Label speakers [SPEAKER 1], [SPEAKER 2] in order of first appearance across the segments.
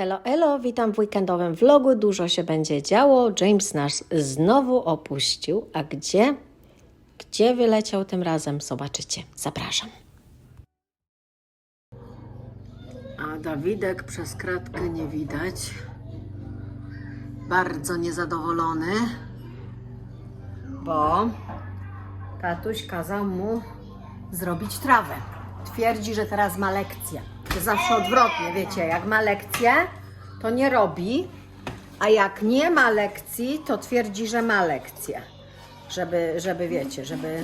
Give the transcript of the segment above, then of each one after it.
[SPEAKER 1] Elo, elo, witam w weekendowym vlogu. Dużo się będzie działo. James nas znowu opuścił. A gdzie? Gdzie wyleciał tym razem? Zobaczycie. Zapraszam. A Dawidek przez kratkę nie widać. Bardzo niezadowolony, bo tatuś kazał mu zrobić trawę. Twierdzi, że teraz ma lekcję. Zawsze odwrotnie, wiecie, jak ma lekcję, to nie robi, a jak nie ma lekcji, to twierdzi, że ma lekcję. Żeby, żeby wiecie, żeby...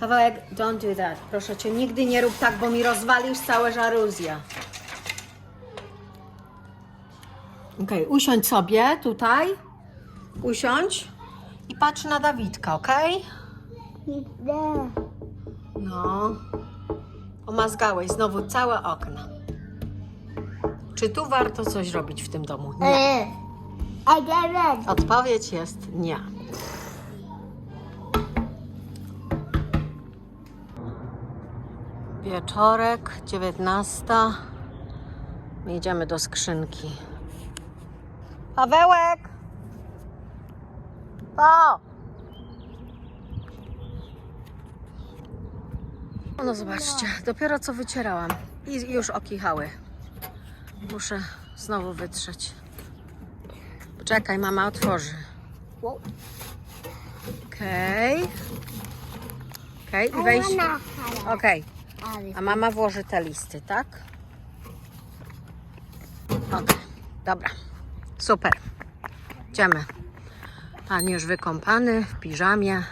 [SPEAKER 1] Pawełek, don't do that. Proszę Cię, nigdy nie rób tak, bo mi rozwalisz całe żaruzje. Okej, usiądź sobie tutaj. Usiądź i patrz na Dawidka, okej? No. Omazgałeś znowu całe okna. Czy tu warto coś robić w tym domu? Nie.
[SPEAKER 2] Get red.
[SPEAKER 1] Odpowiedź jest nie. Wieczorek, 19. Idziemy do skrzynki. Pawełek! O! No zobaczcie, dopiero co wycierałam i już okichały. Muszę znowu wytrzeć. Czekaj, mama otworzy. Okej. Okej, i wejść. Okej, a mama włoży te listy, tak? Okej, dobra. Super. Idziemy. Pan już wykąpany, w piżamie.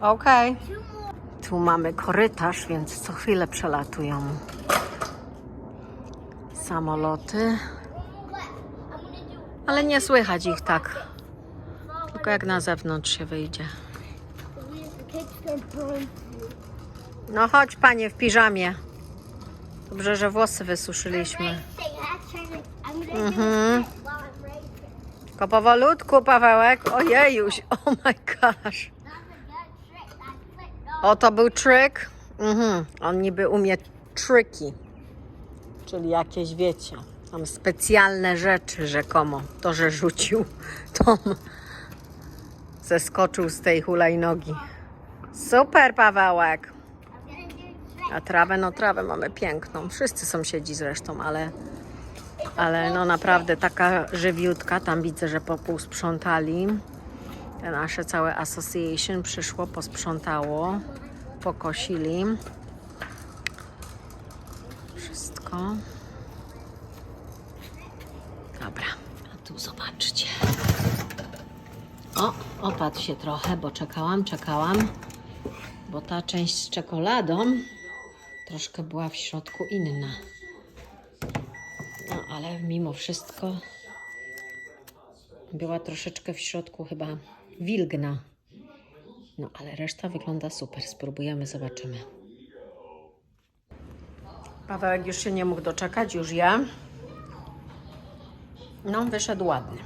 [SPEAKER 1] Okej. Tu mamy korytarz, więc co chwilę przelatują samoloty. Ale nie słychać ich tak. Tylko jak na zewnątrz się wyjdzie. No chodź panie w piżamie. Dobrze, że włosy wysuszyliśmy. Mhm. Tylko powolutku, Pawełek. Ojejuś, oh my gosh. O, to był trik. Mhm. On niby umie triki. Czyli jakieś, wiecie, tam specjalne rzeczy rzekomo. To, że rzucił tą... Zeskoczył z tej hulajnogi. Super, Pawełek. A trawę, no trawę mamy piękną. Wszyscy sąsiedzi zresztą, ale, ale no naprawdę taka żywiutka. Tam widzę, że po pół sprzątali. Nasze całe association przyszło, posprzątało, pokosili. Wszystko. Dobra, a tu zobaczcie. O, opadł się trochę, bo czekałam, czekałam. Bo ta część z czekoladą troszkę była w środku inna. No, ale mimo wszystko była troszeczkę w środku chyba wilgna. No, ale reszta wygląda super. Spróbujemy, zobaczymy. Pawełek już się nie mógł doczekać, już ja. No, wyszedł ładny.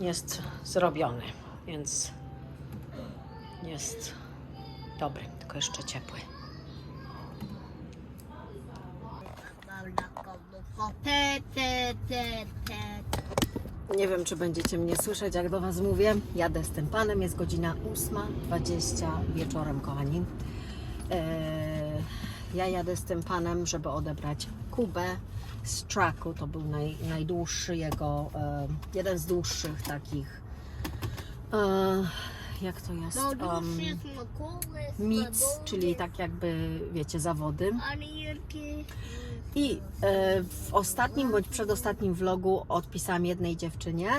[SPEAKER 1] Jest zrobiony, więc jest dobry, tylko jeszcze ciepły. Nie wiem, czy będziecie mnie słyszeć, jak do Was mówię. Jadę z tym panem, jest godzina 8.20 wieczorem, kochani. Eee, ja jadę z tym panem, żeby odebrać Kubę z tracku. To był naj, najdłuższy jego, e, jeden z dłuższych takich. E, jak to jest? Um, Mic, czyli tak jakby, wiecie, zawody. I e, w ostatnim bądź przedostatnim vlogu odpisałam jednej dziewczynie,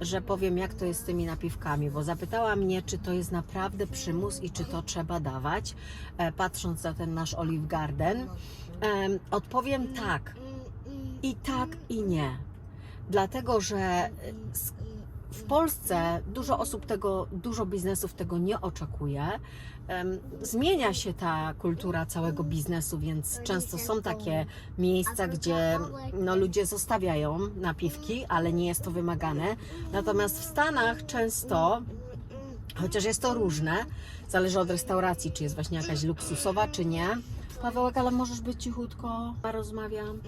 [SPEAKER 1] że powiem jak to jest z tymi napiwkami, bo zapytała mnie, czy to jest naprawdę przymus i czy to trzeba dawać, e, patrząc na ten nasz Olive Garden. Odpowiem tak. I tak, i nie. Dlatego, że e, w Polsce dużo osób tego, dużo biznesów tego nie oczekuje. Zmienia się ta kultura całego biznesu, więc często są takie miejsca, gdzie no, ludzie zostawiają napiwki, ale nie jest to wymagane. Natomiast w Stanach często, chociaż jest to różne, zależy od restauracji, czy jest właśnie jakaś luksusowa, czy nie, Pawełek, ale możesz być cichutko, rozmawiam.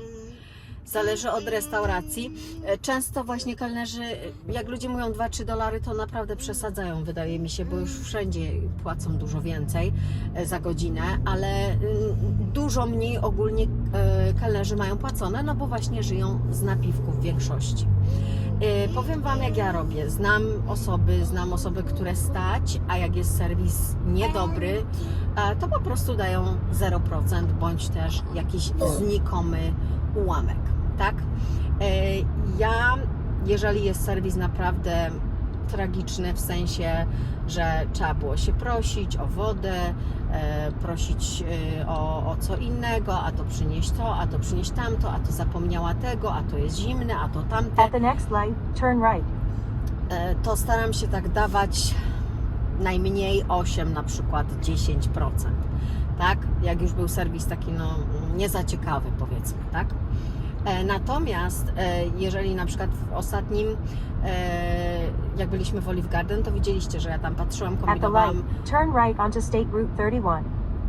[SPEAKER 1] Zależy od restauracji. E, Często właśnie kelnerzy, e, jak ludzie mówią 2-3 dolary, to naprawdę przesadzają, wydaje mi się, bo już wszędzie płacą dużo więcej e, za godzinę, ale mm, dużo mniej ogólnie kelnerzy mają płacone, no bo właśnie żyją z napiwków w większości. Powiem Wam, jak ja robię. Znam osoby, znam osoby, które stać, a jak jest serwis niedobry, to po prostu dają 0% bądź też jakiś znikomy ułamek, tak? E, Ja, jeżeli jest serwis naprawdę tragiczny, w sensie, że trzeba było się prosić o wodę, e, prosić e, o, o co innego, a to przynieść to, a to przynieść tamto, a to zapomniała tego, a to jest zimne, a to tamte
[SPEAKER 3] At the next light, turn right.
[SPEAKER 1] to staram się tak dawać najmniej 8, na przykład 10%. Tak? Jak już był serwis taki no nie za ciekawy powiedzmy, tak? E, Natomiast e, jeżeli na przykład w ostatnim e, jak byliśmy w Olive Garden, to widzieliście, że ja tam patrzyłam, kombinowałam
[SPEAKER 3] turn right onto State Route 31.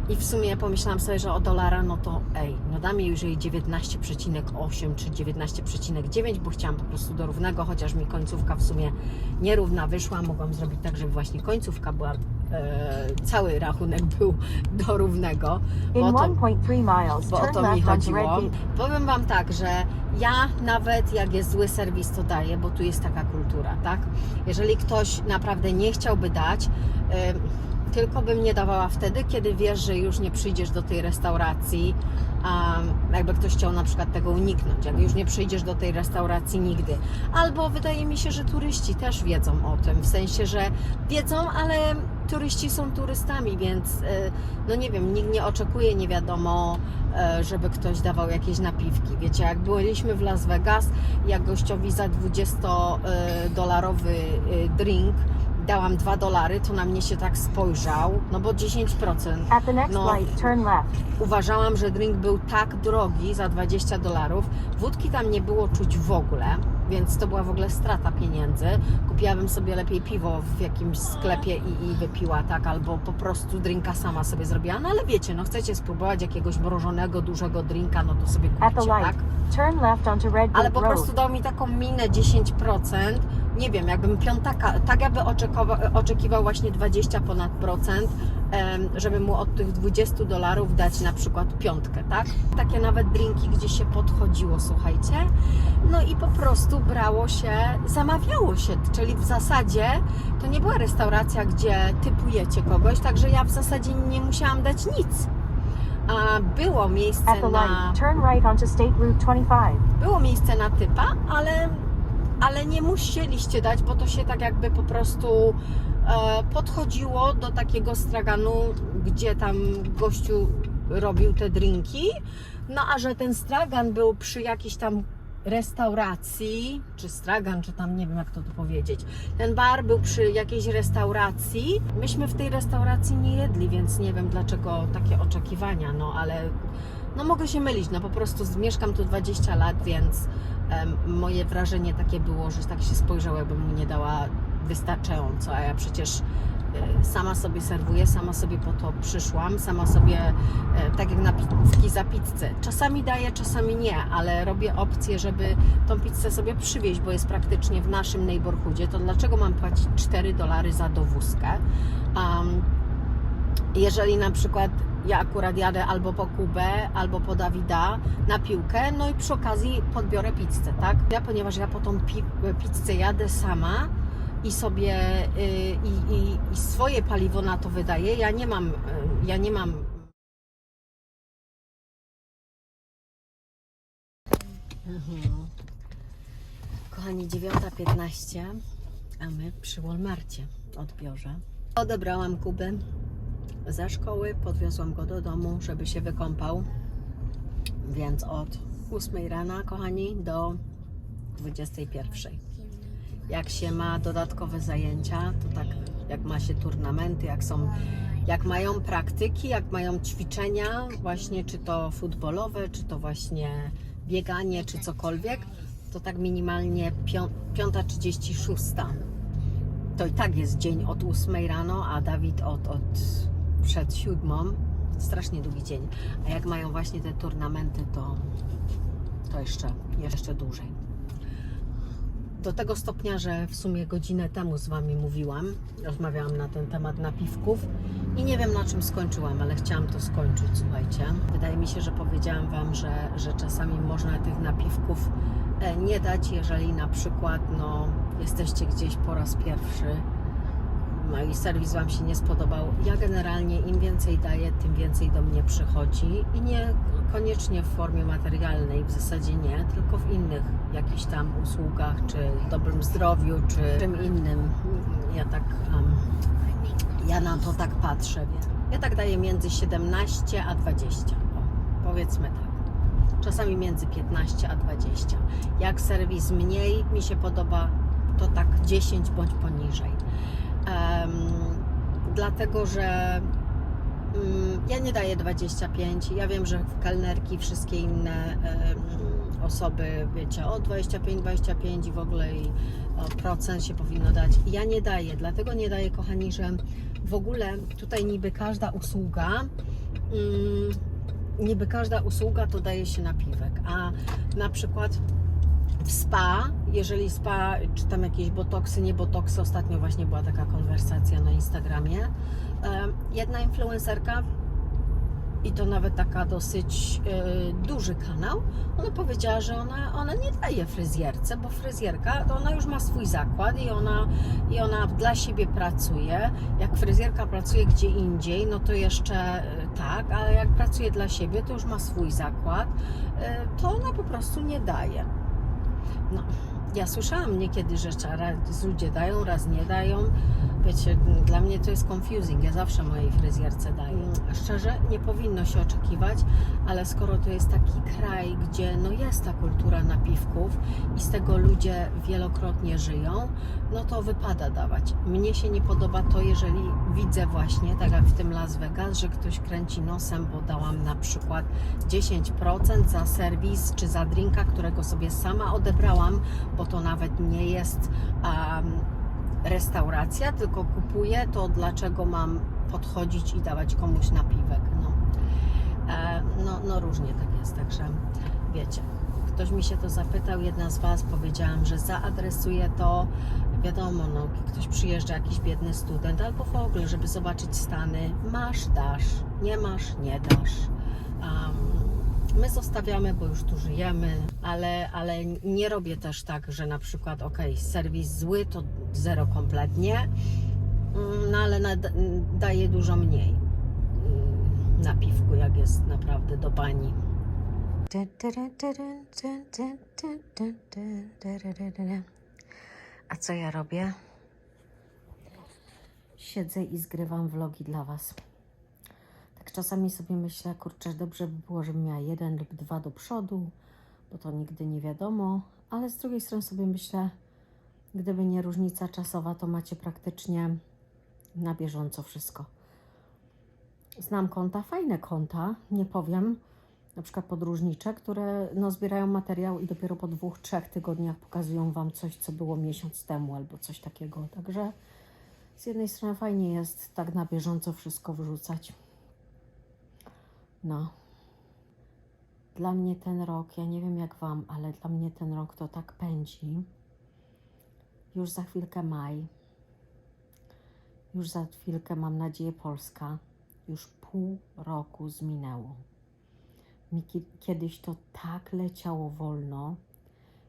[SPEAKER 1] i w sumie pomyślałam sobie, że o dolara, no to ej, no dam jej już jej 19,8 czy 19,9, bo chciałam po prostu do równego, chociaż mi końcówka w sumie nierówna wyszła. Mogłam zrobić tak, żeby właśnie końcówka była, cały rachunek był do równego.
[SPEAKER 3] In
[SPEAKER 1] Bo o to,
[SPEAKER 3] 1.3 miles,
[SPEAKER 1] bo o to mi chodziło. Powiem Wam tak, że ja nawet jak jest zły serwis, to daję, bo tu jest taka kultura, tak? Jeżeli ktoś naprawdę nie chciałby dać, tylko bym nie dawała wtedy, kiedy wiesz, że już nie przyjdziesz do tej restauracji, a jakby ktoś chciał na przykład tego uniknąć, jak już nie przyjdziesz do tej restauracji nigdy. Albo wydaje mi się, że turyści też wiedzą o tym, w sensie, że wiedzą, ale turyści są turystami, więc e, no nie wiem, nikt nie oczekuje, nie wiadomo, e, żeby ktoś dawał jakieś napiwki. Wiecie, jak byliśmy w Las Vegas, jak gościowi za 20-dolarowy e, drink dałam 2 dolary, to na mnie się tak spojrzał, no bo 10%.
[SPEAKER 3] At the next
[SPEAKER 1] No.
[SPEAKER 3] light, turn left.
[SPEAKER 1] Uważałam, że drink był tak drogi za 20 dolarów. Wódki tam nie było czuć w ogóle, więc to była w ogóle strata pieniędzy. Kupiłabym sobie lepiej piwo w jakimś sklepie i, i wypiła tak, albo po prostu drinka sama sobie zrobiła. No ale wiecie, no chcecie spróbować jakiegoś mrożonego, dużego drinka, no to sobie kupcie, tak?
[SPEAKER 3] turn left onto Red
[SPEAKER 1] Ale po prostu dał mi taką minę 10%. Nie wiem, jakbym piątaka, tak jakby oczekował, oczekiwał właśnie 20 ponad procent, żeby mu od tych 20 dolarów dać na przykład piątkę, tak? Takie nawet drinki, gdzie się podchodziło, słuchajcie. No i po prostu brało się, zamawiało się, czyli w zasadzie to nie była restauracja, gdzie typujecie kogoś, także ja w zasadzie nie musiałam dać nic. A było miejsce na
[SPEAKER 3] light, turn right onto State Route 25.
[SPEAKER 1] było miejsce na typa, ale, ale nie musieliście dać, bo to się tak jakby po prostu e, podchodziło do takiego straganu, gdzie tam gościu robił te drinki. No a że ten stragan był przy jakiejś tam restauracji, czy stragan, czy tam nie wiem jak to tu powiedzieć. Ten bar był przy jakiejś restauracji. Myśmy w tej restauracji nie jedli, więc nie wiem dlaczego takie oczekiwania, no ale no mogę się mylić, no po prostu mieszkam tu 20 lat, więc moje wrażenie takie było, że tak się spojrzał, jakbym mu nie dała wystarczająco, a ja przecież e, sama sobie serwuję, sama sobie po to przyszłam, sama sobie, e, tak jak na pizzki za pizzę. Czasami daję, czasami nie, ale robię opcję, żeby tą pizzę sobie przywieźć, bo jest praktycznie w naszym neighborhoodzie, to dlaczego mam płacić 4 dolary za dowózkę? Um, jeżeli na przykład ja akurat jadę albo po Kubę, albo po Dawida na piłkę, no i przy okazji podbiorę pizzę, tak? Ja, ponieważ ja po tą pi- pizzę jadę sama i sobie y, i, swoje paliwo na to wydaję, ja nie mam, y, ja nie mam Mhm. Kochani, 9.15, a my przy Walmarcie odbiorze. Odebrałam Kubę ze szkoły, podwiozłam go do domu, żeby się wykąpał. Więc od 8 rana, kochani, do 21. Jak się ma dodatkowe zajęcia, to tak jak ma się turnamenty, jak są, jak mają praktyki, jak mają ćwiczenia, właśnie czy to futbolowe, czy to właśnie bieganie, czy cokolwiek, to tak minimalnie pią- 5.36 to i tak jest dzień od 8 rano, a Dawid od, od przed siódmą, strasznie długi dzień. A jak mają właśnie te turnamenty, to, to jeszcze, jeszcze dłużej. Do tego stopnia, że w sumie godzinę temu z Wami mówiłam, rozmawiałam na ten temat napiwków i nie wiem na czym skończyłam, ale chciałam to skończyć, słuchajcie. Wydaje mi się, że powiedziałam Wam, że, że czasami można tych napiwków nie dać, jeżeli na przykład no, jesteście gdzieś po raz pierwszy no i serwis Wam się nie spodobał. Ja generalnie im więcej daję, tym więcej do mnie przychodzi i nie koniecznie w formie materialnej, w zasadzie nie, tylko w innych jakichś tam usługach, czy dobrym zdrowiu, czy czym innym. Ja tak, um, ja na to tak patrzę. Ja tak daję między 17 a 20, o, powiedzmy tak. Czasami między 15 a 20. Jak serwis mniej mi się podoba, to tak 10 bądź poniżej. Em, dlatego, że mm, ja nie daję 25. Ja wiem, że kelnerki, wszystkie inne em, osoby, wiecie, o 25, 25 i w ogóle i procent się powinno dać. Ja nie daję, dlatego nie daję, kochani, że w ogóle tutaj niby każda usługa. Mm, niby każda usługa to daje się napiwek, a na przykład w spa, jeżeli spa, czy tam jakieś botoksy, nie botoksy, ostatnio właśnie była taka konwersacja na Instagramie. Jedna influencerka, i to nawet taka dosyć e, duży kanał, ona powiedziała, że ona, ona nie daje fryzjerce, bo fryzjerka to ona już ma swój zakład i ona, i ona dla siebie pracuje. Jak fryzjerka pracuje gdzie indziej, no to jeszcze e, tak, ale jak pracuje dla siebie, to już ma swój zakład, e, to ona po prostu nie daje. No, ja słyszałam niekiedy, że raz ludzie dają, raz nie dają. Wiecie, dla mnie to jest confusing. Ja zawsze mojej fryzjerce daję. Szczerze, nie powinno się oczekiwać, ale skoro to jest taki kraj, gdzie no jest ta kultura napiwków i z tego ludzie wielokrotnie żyją, no to wypada dawać. Mnie się nie podoba to, jeżeli widzę właśnie, tak jak w tym Las Vegas, że ktoś kręci nosem, bo dałam na przykład 10% za serwis czy za drinka, którego sobie sama odebrałam, bo to nawet nie jest um, restauracja, tylko kupuję, to dlaczego mam podchodzić i dawać komuś napiwek? No, e, no, no różnie tak jest, także wiecie. Ktoś mi się to zapytał, jedna z Was powiedziałam, że zaadresuję to. Wiadomo, no, ktoś przyjeżdża, jakiś biedny student, albo w ogóle, żeby zobaczyć Stany. Masz, dasz, nie masz, nie dasz. Um, my zostawiamy, bo już tu żyjemy, ale, ale nie robię też tak, że na przykład, ok, serwis zły to zero kompletnie, mm, no ale daje dużo mniej mm, na piwku, jak jest naprawdę do bani. A co ja robię? Siedzę i zgrywam vlogi dla Was. Tak czasami sobie myślę, kurczę, dobrze by było, żebym miała jeden lub dwa do przodu, bo to nigdy nie wiadomo, ale z drugiej strony sobie myślę, gdyby nie różnica czasowa, to macie praktycznie na bieżąco wszystko. Znam konta, fajne konta, nie powiem, na przykład podróżnicze, które no, zbierają materiał i dopiero po dwóch, trzech tygodniach pokazują Wam coś, co było miesiąc temu albo coś takiego. Także z jednej strony fajnie jest tak na bieżąco wszystko wrzucać. No. Dla mnie ten rok, ja nie wiem jak Wam, ale dla mnie ten rok to tak pędzi. Już za chwilkę maj. Już za chwilkę, mam nadzieję, Polska. Już pół roku zminęło. Mi ki- kiedyś to tak leciało wolno.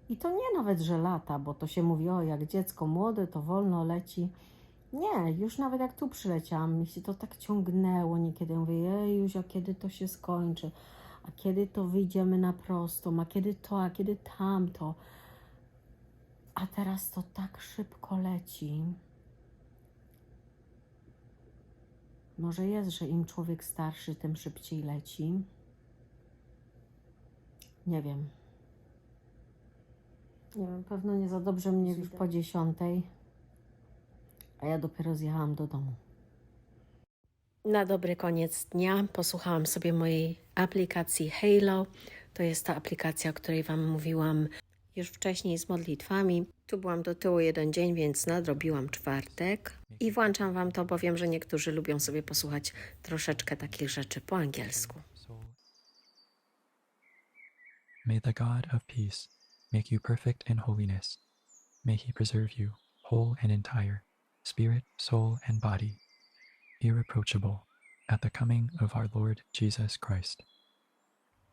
[SPEAKER 1] I to nie nawet, że lata, bo to się mówi, o jak dziecko młode, to wolno leci. Nie, już nawet jak tu przyleciałam, mi się to tak ciągnęło niekiedy. Mówię, jejuś, a kiedy to się skończy? A kiedy to wyjdziemy na prostą? A kiedy to, a kiedy tamto? A teraz to tak szybko leci. Może jest, że im człowiek starszy, tym szybciej leci. Nie wiem. Nie wiem, pewno nie za dobrze mnie już po dziesiątej, a ja dopiero zjechałam do domu. Na dobry koniec dnia posłuchałam sobie mojej aplikacji Halo. To jest ta aplikacja, o której Wam mówiłam już wcześniej z modlitwami. Tu byłam do tyłu jeden dzień, więc nadrobiłam czwartek. I włączam Wam to, bo wiem, że niektórzy lubią sobie posłuchać troszeczkę takich rzeczy po angielsku.
[SPEAKER 4] May the God of peace make you perfect in holiness. May he preserve you whole and entire, spirit, soul, and body, irreproachable, at the coming of our Lord Jesus Christ.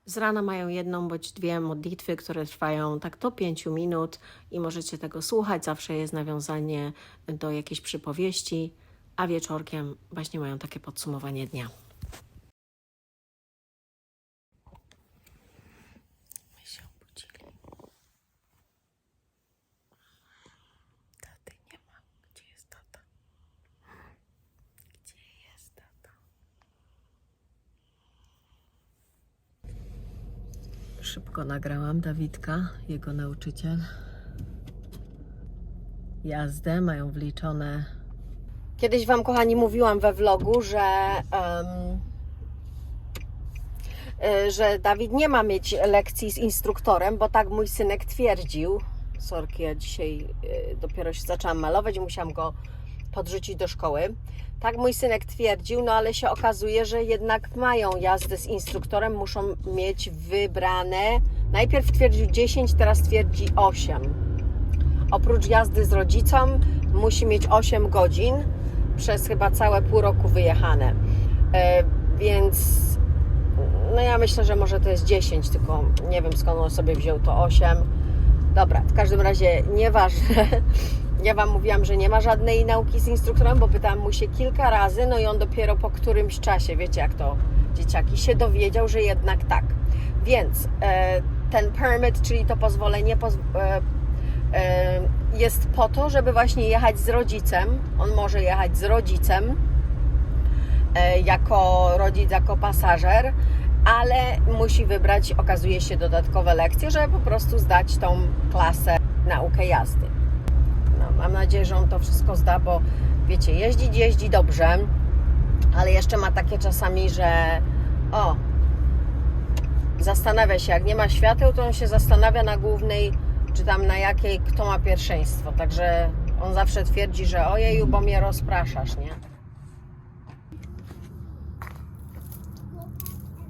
[SPEAKER 1] Z rana mają jedną bądź dwie modlitwy, które trwają tak do pięciu minut i możecie tego słuchać. Zawsze jest nawiązanie do jakiejś przypowieści, a wieczorkiem właśnie mają takie podsumowanie dnia. My się obudzili. Taty nie ma. Gdzie jest tata? Gdzie jest tata? Nagrałam Dawidka, jego nauczyciel. Jazdę mają wliczone. Kiedyś Wam, kochani, mówiłam we vlogu, że, y, że Dawid nie ma mieć lekcji z instruktorem, bo tak mój synek twierdził. Sorki, ja dzisiaj y, dopiero się zaczęłam malować musiałam go podrzucić do szkoły. Tak mój synek twierdził, no ale się okazuje, że jednak mają jazdę z instruktorem, muszą mieć wybrane. Najpierw twierdził 10, teraz twierdzi 8. Oprócz jazdy z rodzicem musi mieć 8 godzin przez chyba całe pół roku wyjechane. E, więc no ja myślę, że może to jest 10, tylko nie wiem skąd on sobie wziął to 8. Dobra, w każdym razie nieważne. Ja Wam mówiłam, że nie ma żadnej nauki z instruktorem, bo pytałam mu się kilka razy, no i on dopiero po którymś czasie, wiecie jak to dzieciaki, się dowiedział, że jednak tak. Więc e, ten permit, czyli to pozwolenie, poz, e, e, jest po to, żeby właśnie jechać z rodzicem. On może jechać z rodzicem e, jako rodzic, jako pasażer, ale musi wybrać, okazuje się, dodatkowe lekcje, żeby po prostu zdać tą klasę naukę jazdy. Mam nadzieję, że on to wszystko zda, bo wiecie, jeździć jeździ dobrze, ale jeszcze ma takie czasami, że o, zastanawia się, jak nie ma świateł, to on się zastanawia na głównej, czy tam na jakiej, kto ma pierwszeństwo. Także on zawsze twierdzi, że ojeju, bo mnie rozpraszasz, nie?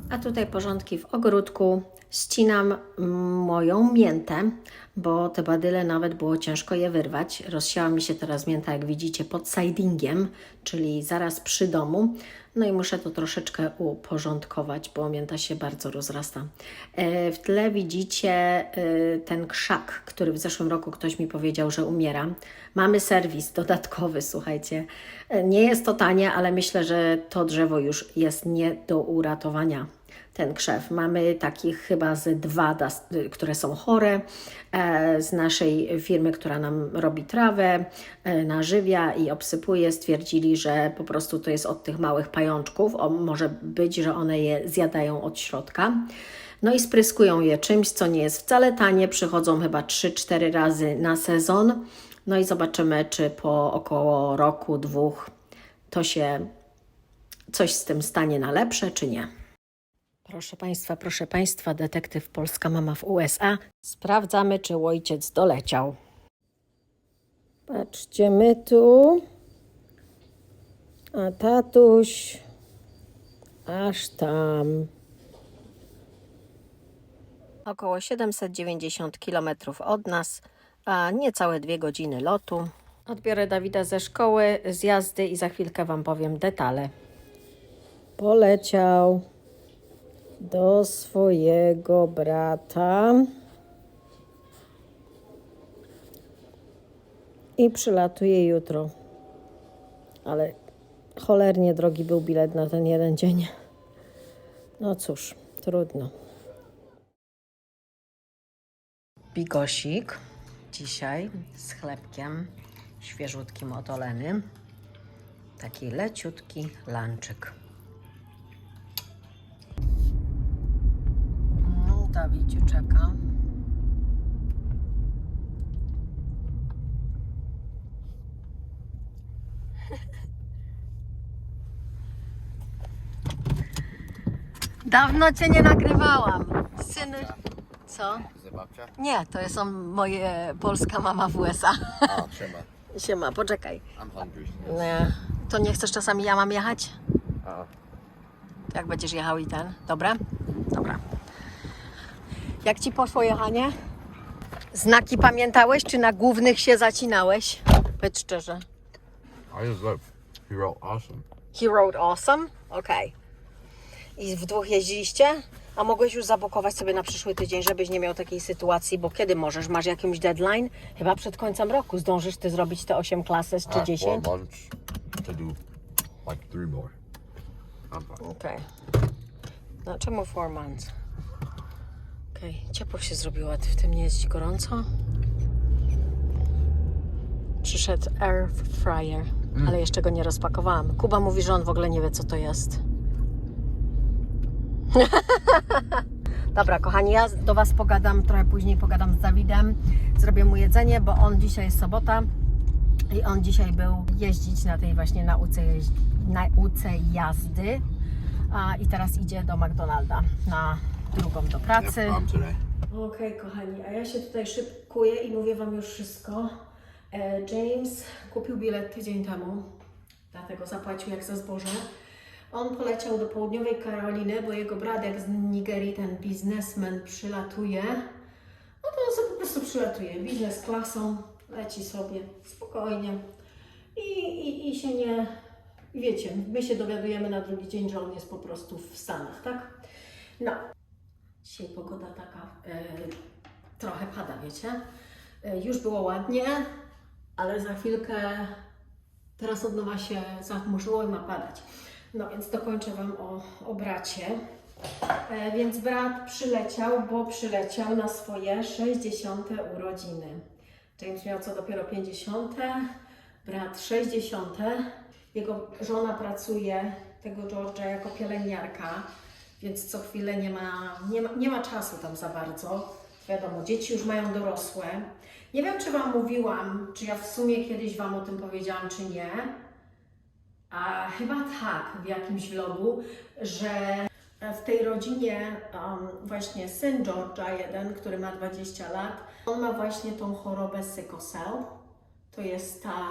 [SPEAKER 1] A tutaj porządki w ogródku. Ścinam moją miętę, bo te badyle nawet było ciężko je wyrwać. Rozsiała mi się teraz mięta, jak widzicie, pod sidingiem, czyli zaraz przy domu. No i muszę to troszeczkę uporządkować, bo mięta się bardzo rozrasta. E, W tle widzicie e, ten krzak, który w zeszłym roku ktoś mi powiedział, że umiera. Mamy serwis dodatkowy, słuchajcie. E, Nie jest to tanie, ale myślę, że to drzewo już jest nie do uratowania ten krzew. Mamy takich chyba ze dwa, które są chore e, z naszej firmy, która nam robi trawę, e, nażywia i obsypuje. Stwierdzili, że po prostu to jest od tych małych pajączków. O, może być, że one je zjadają od środka. No i spryskują je czymś, co nie jest wcale tanie. Przychodzą chyba 3-4 razy na sezon. No i zobaczymy, czy po około roku, dwóch to się coś z tym stanie na lepsze, czy nie. Proszę Państwa, proszę Państwa, detektyw Polska Mama w USA. Sprawdzamy, czy ojciec doleciał. Patrzcie, my tu, a tatuś aż tam. Około 790 km od nas, a niecałe dwie godziny lotu. Odbiorę Dawida ze szkoły, z jazdy i za chwilkę Wam powiem detale. Poleciał do swojego brata i przylatuje jutro. Ale cholernie drogi był bilet na ten jeden dzień. No cóż, trudno. Bigosik dzisiaj z chlebkiem świeżutkim od Oleny. Taki leciutki lanczyk. No, Dawiciu czeka. Dawno cię nie nagrywałam. Synu, Co? Nie, to są moje polska mama w USA.
[SPEAKER 5] A, trzyma.
[SPEAKER 1] Siema, poczekaj.
[SPEAKER 5] I'm hungry.
[SPEAKER 1] Nie. To nie chcesz czasami ja mam jechać?
[SPEAKER 5] A,
[SPEAKER 1] Jak będziesz jechał i ten? Dobra? Dobra. Jak ci poszło jechanie? Znaki pamiętałeś, czy na głównych się zacinałeś? Powiedz szczerze.
[SPEAKER 5] I just look. He wrote awesome.
[SPEAKER 1] He rode awesome? Okej. I w dwóch jeździliście? A mogłeś już zabukować sobie na przyszły tydzień, żebyś nie miał takiej sytuacji, bo kiedy możesz? Masz jakimś deadline? Chyba przed końcem roku zdążysz ty zrobić te 8 klases
[SPEAKER 5] I
[SPEAKER 1] czy
[SPEAKER 5] have
[SPEAKER 1] 10?
[SPEAKER 5] four months to do like three more. I'm fine.
[SPEAKER 1] Okej. No czemu 4 months? Okej, ciepło się zrobiło, a ty w tym nie jest gorąco? Przyszedł air fryer, ale jeszcze go nie rozpakowałam. Kuba mówi, że on w ogóle nie wie, co to jest. Dobra, kochani, ja do Was pogadam, trochę później pogadam z Dawidem. Zrobię mu jedzenie, bo on dzisiaj jest sobota i on dzisiaj był jeździć na tej właśnie nauce, nauce jazdy. A, I teraz idzie do McDonalda na drugą do pracy. Okej, kochani, a ja się tutaj szybkuję i mówię Wam już wszystko. E, James kupił bilet tydzień temu, dlatego zapłacił jak za zboże. On poleciał do południowej Karoliny, bo jego brat jak z Nigerii, ten biznesmen przylatuje. No to on sobie po prostu przylatuje, biznes klasą, leci sobie spokojnie. I, i, i się nie, i wiecie, my się dowiadujemy na drugi dzień, że on jest po prostu w Stanach, tak? No, Dzisiaj pogoda taka e, trochę pada, wiecie. E, już było ładnie, ale za chwilkę teraz od nowa się zachmurzyło i ma padać. No więc dokończę Wam o, o bracie. E, więc brat przyleciał, bo przyleciał na swoje 60. urodziny. James miał co dopiero 50, brat 60. Jego żona pracuje, tego George'a, jako pielęgniarka, więc co chwilę nie ma, nie ma, nie ma czasu tam za bardzo. Wiadomo, dzieci już mają dorosłe. Nie wiem, czy Wam mówiłam, czy ja w sumie kiedyś Wam o tym powiedziałam, czy nie. A chyba tak, w jakimś vlogu, że w tej rodzinie um, właśnie syn George'a, jeden, który ma 20 lat, on ma właśnie tą chorobę cell. To jest ta,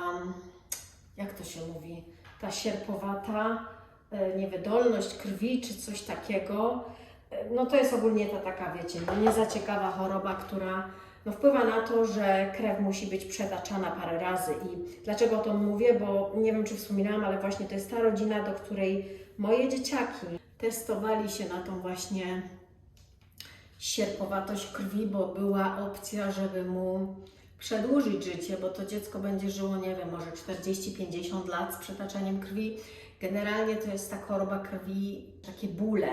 [SPEAKER 1] jak to się mówi, ta sierpowata niewydolność krwi czy coś takiego. E, No to jest ogólnie ta taka, wiecie, no nie za ciekawa choroba, która no wpływa na to, że krew musi być przetaczana parę razy. I dlaczego o tym mówię? Bo nie wiem, czy wspominałam, ale właśnie to jest ta rodzina, do której moje dzieciaki testowali się na tą właśnie sierpowatość krwi, bo była opcja, żeby mu przedłużyć życie, bo to dziecko będzie żyło, nie wiem, może 40-50 lat z przetaczaniem krwi. Generalnie to jest ta choroba krwi, takie bóle,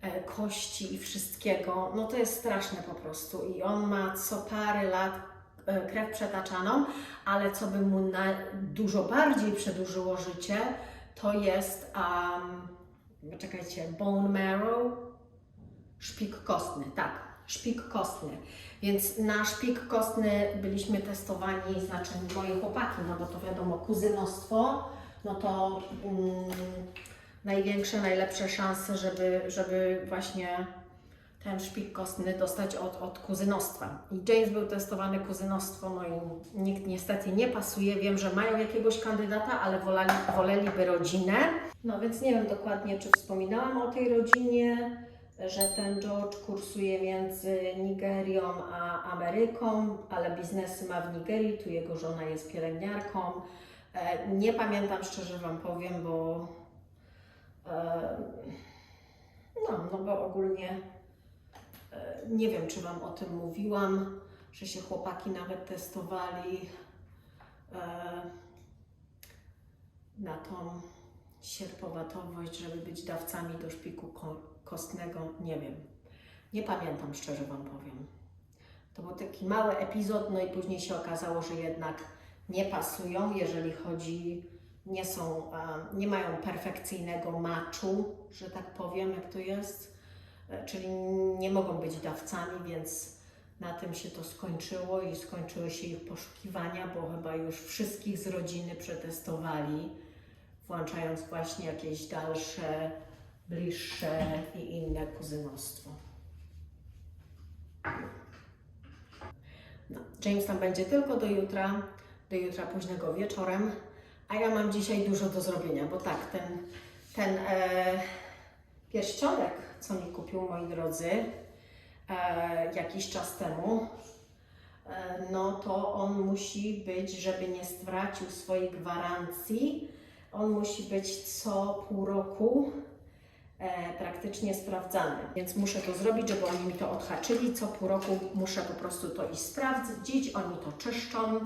[SPEAKER 1] e, kości i wszystkiego. No to jest straszne po prostu. I on ma co parę lat e, krew przetaczaną, ale co by mu dużo bardziej przedłużyło życie, to jest, um, czekajcie, bone marrow, Szpik kostny, tak, szpik kostny. Więc na szpik kostny byliśmy testowani, znaczy moje chłopaki, no bo to wiadomo, kuzynostwo, no to mm, największe, najlepsze szanse, żeby, żeby właśnie ten szpik kostny dostać od, od kuzynostwa. I James był testowany kuzynostwo, no i nikt niestety nie pasuje. Wiem, że mają jakiegoś kandydata, ale wolali, woleliby rodzinę. No więc nie wiem dokładnie, czy wspominałam o tej rodzinie, że ten George kursuje między Nigerią a Ameryką, ale biznesy ma w Nigerii, tu jego żona jest pielęgniarką. E, Nie pamiętam, szczerze Wam powiem, bo e, no, no bo ogólnie e, nie wiem, czy Wam o tym mówiłam, że się chłopaki nawet testowali na tą sierpowatowość, żeby być dawcami do szpiku ko- kostnego. Nie wiem. Nie pamiętam, szczerze Wam powiem. To był taki mały epizod, no i później się okazało, że jednak nie pasują, jeżeli chodzi, nie są, nie mają perfekcyjnego maczu, że tak powiem, jak to jest, E, czyli nie mogą być dawcami, więc na tym się to skończyło i skończyły się ich poszukiwania, bo chyba już wszystkich z rodziny przetestowali, włączając właśnie jakieś dalsze, bliższe i inne kuzynostwo. No, James tam będzie tylko do jutra, do jutra późnego wieczorem, a ja mam dzisiaj dużo do zrobienia, bo tak, ten, ten e, pierścionek, co mi kupił, moi drodzy, e, jakiś czas temu, e, no to on musi być, żeby nie stracił swojej gwarancji, on musi być co pół roku e, praktycznie sprawdzany. Więc muszę to zrobić, żeby oni mi to odhaczyli. Co pół roku muszę po prostu to iść sprawdzić. Oni to czyszczą,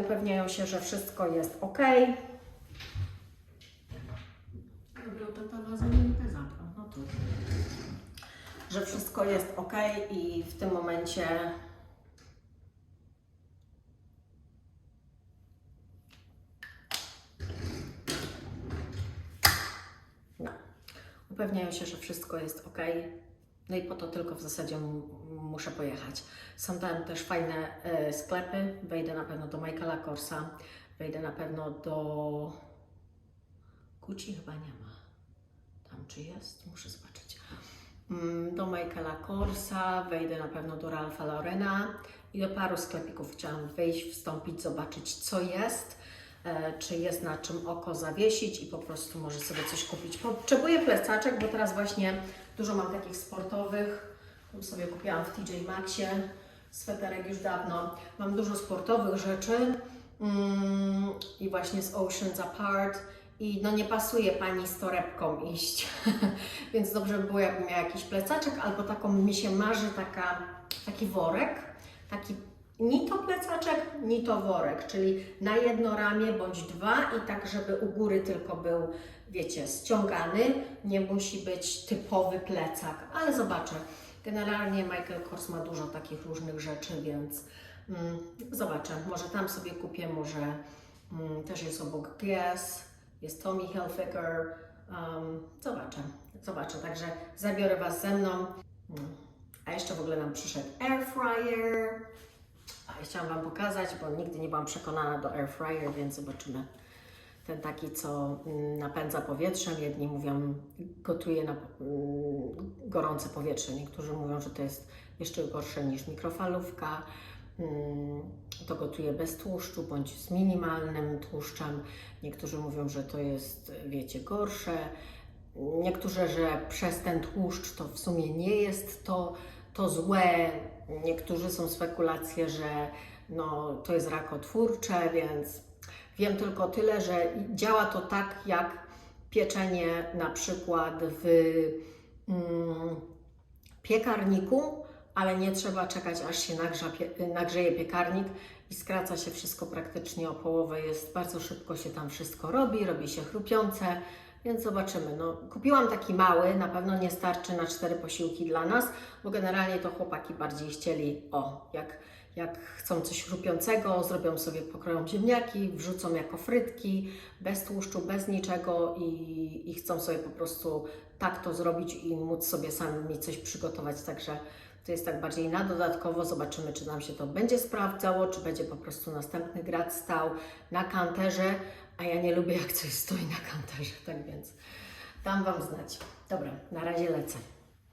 [SPEAKER 1] upewniają się, że wszystko jest ok. Dobra, to ta waza nie zabrał. No to że wszystko jest ok i w tym momencie no, upewniają się, że wszystko jest ok. No i po to tylko w zasadzie muszę pojechać. Są tam też fajne e, sklepy. Wejdę na pewno do Michaela Korsa, wejdę na pewno do Gucci chyba nie ma. Tam czy jest? Muszę zobaczyć. Mm, Do Michaela Korsa, wejdę na pewno do Ralpha Laurena i do paru sklepików chciałam wejść, wstąpić, zobaczyć co jest, e, czy jest na czym oko zawiesić i po prostu może sobie coś kupić. Potrzebuję plecaczek, bo teraz właśnie dużo mam takich sportowych. Sobie kupiłam w TJ Maxie sweterek już dawno. Mam dużo sportowych rzeczy mm, i właśnie z Oceans Apart. I no nie pasuje pani z torebką iść, więc dobrze by było, jakbym miała jakiś plecaczek, albo taką mi się marzy taka, taki worek, taki ni to plecaczek, ni to worek, czyli na jedno ramię bądź dwa i tak, żeby u góry tylko był, wiecie, ściągany, nie musi być typowy plecak, ale zobaczę. Generalnie Michael Kors ma dużo takich różnych rzeczy, więc mm, zobaczę. Może tam sobie kupię, może mm, też jest obok Guess, jest Tommy Hilfiger. Um, zobaczę, zobaczę. Także zabiorę Was ze mną. Mm. A jeszcze w ogóle nam przyszedł air fryer. A chciałam Wam pokazać, bo nigdy nie byłam przekonana do air fryer, więc zobaczymy. Ten taki, co mm, napędza powietrzem. Jedni mówią, gotuje na mm, gorące powietrze. Niektórzy mówią, że to jest jeszcze gorsze niż mikrofalówka. Mm, To gotuje bez tłuszczu bądź z minimalnym tłuszczem. Niektórzy mówią, że to jest, wiecie, gorsze. Niektórzy, że przez ten tłuszcz to w sumie nie jest to, to złe. Niektórzy są spekulacje, że no, to jest rakotwórcze, więc wiem tylko tyle, że działa to tak jak pieczenie na przykład w mm, piekarniku, ale nie trzeba czekać, aż się nagrza, pie, nagrzeje piekarnik i skraca się wszystko praktycznie o połowę. Jest bardzo szybko się tam wszystko robi, robi się chrupiące, więc zobaczymy. No, kupiłam taki mały, na pewno nie starczy na cztery posiłki dla nas, bo generalnie to chłopaki bardziej chcieli, o, jak, jak chcą coś chrupiącego, zrobią sobie, pokroją ziemniaki, wrzucą jako frytki, bez tłuszczu, bez niczego i, i chcą sobie po prostu tak to zrobić i móc sobie sami coś przygotować, także to jest tak bardziej na dodatkowo. Zobaczymy, czy nam się to będzie sprawdzało, czy będzie po prostu następny grad stał na kanterze, a ja nie lubię jak coś stoi na kanterze, tak więc dam Wam znać. Dobra, na razie lecę.